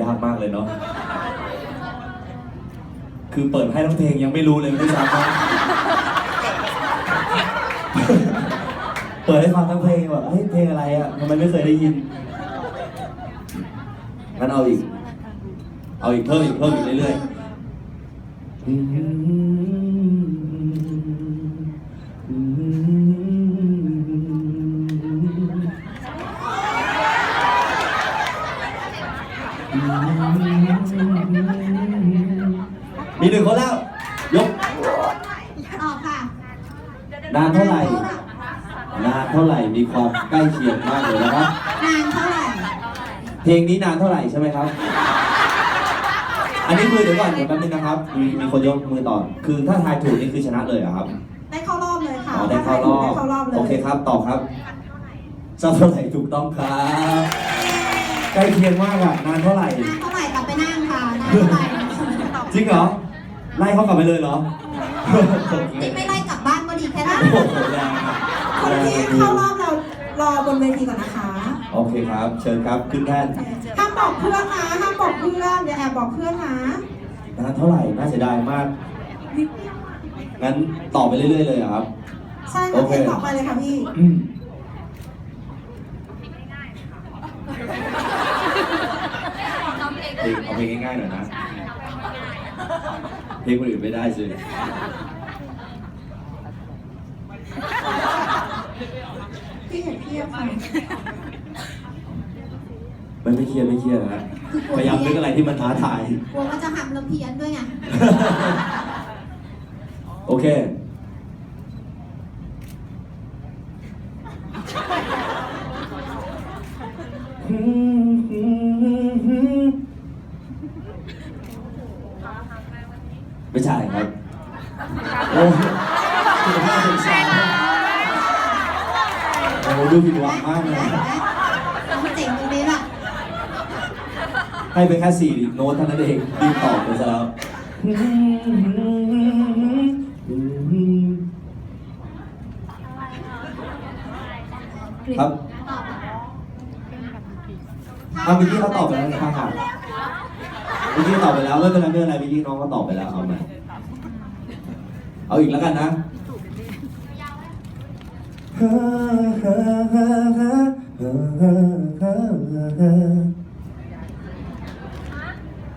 ยากมากเลยเนาะ คือเปิดให้ร้องเพลงยังไม่รู้เลยไม่ซ้ำนะเปิดให้ฟังทั้งเพลงแบบเฮ้ยเพลงอะไรอะทำไมไม่เคยได้ยิน งั้นเอาอีก เอาอีกเพิ่มอีกเพิ่มอีกเรื่อยๆ นานเท่าไหร่ นานเท่าไหร่มีความใกล้เคียงมากเลยนะครับ นานเท่าไหร่ เพลงนี้นานเท่าไหร่ใช่ไหมครับ อันนี้คือเดี๋ยวก่อนเดี๋ยวแป๊บนึงนะครับ มีมีคนยกมือต่อ คือถ้าทายถูกนี่คือชนะเลยเหรอครับได้เข้ารอบเลยค่ะอ๋อได้เข้ารอบได้เข้ารอบเลยโอเคครับตอบครับสักเท่าไหร่ถูกต้องครับใกล้เคียงมากอะนานเท่าไหร่นานเท่าไหร่กลับไปนั่งค่ะนานเท่าไหร่จริงเหรอไล่เขากลับไปเลยเหรอนี่ไม่ไล่ โอ้โหแรงอะคนที่เข้ารอบเรารอบนเวทีก่อนนะคะโอเคครับ เชิญครับขึ้นแท่นห้ามบอกเพื่อนนะห้ามบอกเพื่อนอย่าแอบบอกเพื่อนนะนานเท่าไหร่น่าเสียดายมากงั้นตอบไปเรื่อยๆเลยเหรอครับ ใช่โอค่ะเค เพลงต่อไปเลยค่ะพี่อืมเพลงเอาเพลงง่ายๆหน่อยนะเพลงคนอื่นไม่ได้สิ พี่อย่าเครียดค่ะไม่ไม่เครียดไม่เครียดนะพยายามนึกอะไรที่มันท้าทาย กลัวว่าจะหักลำเพียนด้วยไงโอเค ไม่ใช่ครับ โอ้โดูผิดหวังมากเลยมันเจ๋งตรงนี้ล่ะ ให้ไปแค่สี่โน้ตเท่านั้นเองรีบตอบไปซะแล้วครับเอาเมื่อกี้เขาตอบไปแล้วนะครับเมื่อกี้ตอบไปแล้วไม่เป็นไรไม่เป็นไรเมื่อกี้น้องก็ตอบไปแล้วเอาใหม่เอาอีกแล้วกันนะ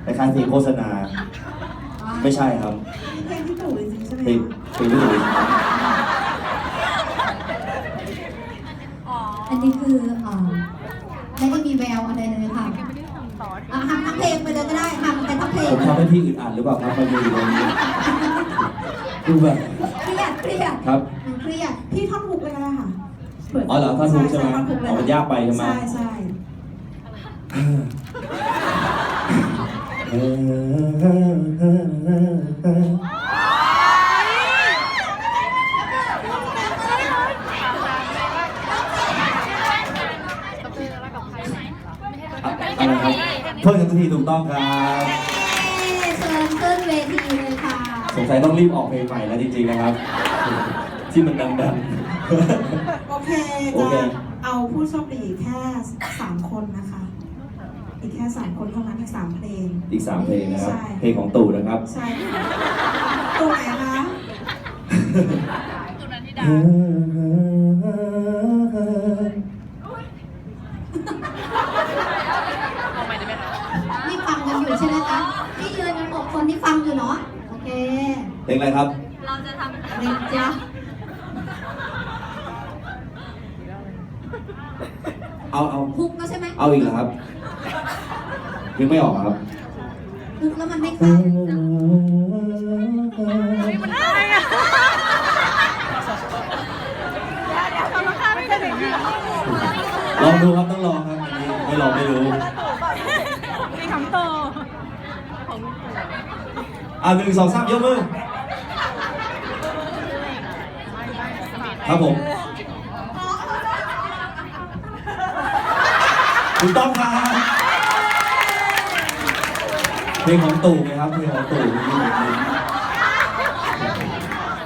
คล้ายๆเพลงโฆษณา ไม่ใช่ครับเพลงที่ถูกจริงๆใช่ไหมเพลงเพลงที่ถูกอันนี้คือเอ่อไม่ได้มีแววอะไรเลยค่ะ อะทำทั้งเพลงไปเลยก็ได้ทำไปทั้งเพลงผมทำให้พี่อึดอัดหรือเปล่าครับมันมีอยู่ตรงนี้ดูแบบ เครียดเครียดครับเครียดพี่ท่อนฮุกเลยก็ได้ค่ะผื่อ๋อเหรอท่อนฮุกใช่ไหมท่อนฮุกเลยอ๋อมันยากไปใช่ไหม ใช่ใช่อะไรครับ เพิ่งทันทีถูกต้องครับเชิญขึ้นเวทีเลยค่ะสงสัยต้องรีบออกเพลงใหม่แล้วจริงๆนะครับ ที่มันดังโอเคโอเค จะเอาผู้โชคดีแค่สามคนนะคะ อีกแค่สามคนเท่านั้นอีกสามเพลงๆอีกสามเพลงนะครับ ใช่ เพลงของตู่นะครับใช่ค่ะตัวไหนคะนี่ฟังกันอยู่ ใช่ไหมคะที่ยืนกันหกคนที่ฟังอยู่เนาะโอเคเพลงอะไรครับ เรียนจ้าเอาเอาฮุกแล้วใช่ไหมเอาอีกเหรอครับยังไม่ออกเหรอครับฮุกแล้วมันไม่เข้าลองดูครับต้องลองครับอันนี้ไม่ลองไม่รู้ มีคำโต อ่าหนึ่งสองสามยกมือ ครับผม ถูกต้องครับเพลงของตู่ไหมครับเพลงของตู่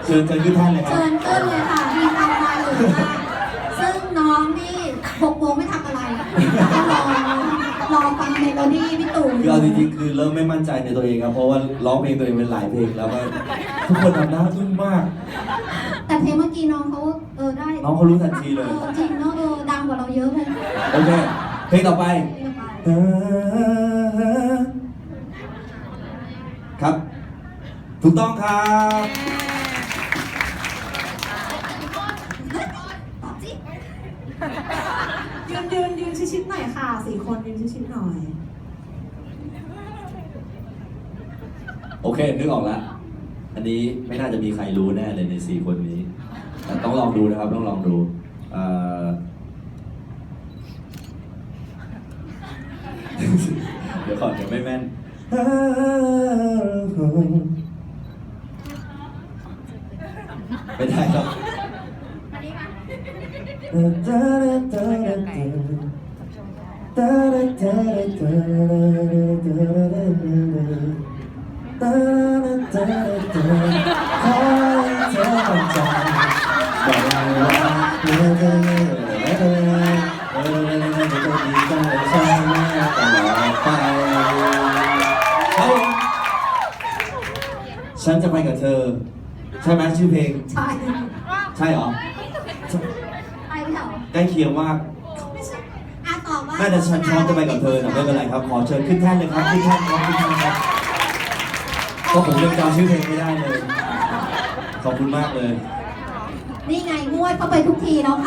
เชิญเชิญขึ้นท่านเลยครับ เชิญขึ้นเลยค่ะมีฟังมาอยู่ว่ซึ่งน้องนี่หกโมงไม่ทำอะไรก็รอ รอฟังเมโลดี้พี่ตู่คือเอาจริงๆคือเริ่มไม่มั่นใจในตัวเองครับเพราะว่าร้องเพลงตัวเองเป็นหลายเพลงแล้วก็ทุกคนทำหน้าอึ้งมาก แต่เพลงเมื่อกี้น้องเขาเออได้น้องเขารู้ทันทีเลย ออจริงเนาะเออดังกว่าเราเยอะเลยโอเคเพลงต่อไป ครับ ถูกต้องครับ ตอบสิ ยืนยืนยืนชิดๆหน่อยค่ะสี่คนยืนชิดๆหน่อย โอเค นึกออกแล้ว อันนี้ไม่น่าจะมีใครรู้แน่เลยในสี่คนนี้ แต่ต้องลองดูนะครับ ต้องลองดูเอ่อเดี๋ยวก่อนเดี๋ยวไม่แม่น ไม่ได้ครับ ฉันจะไปกับเธอ ใช่ไหมชื่อเพลง ใช่ ใช่เหรอไปเหรอ ใกล้เคียงมากไม่ใช่อะตอบว่าน่าจะฉันชอบจะไปกับเธอนะไม่เป็นไรครับ ขอเชิญขึ้นแท่นเลยครับขึ้นแท่นครับขึ้นแท่นครับก็ผมยังจำชื่อเพลงไม่ได้เลย ขอบคุณมากเลย นี่ไงงวดเข้าไปทุกทีแล้วค่ะ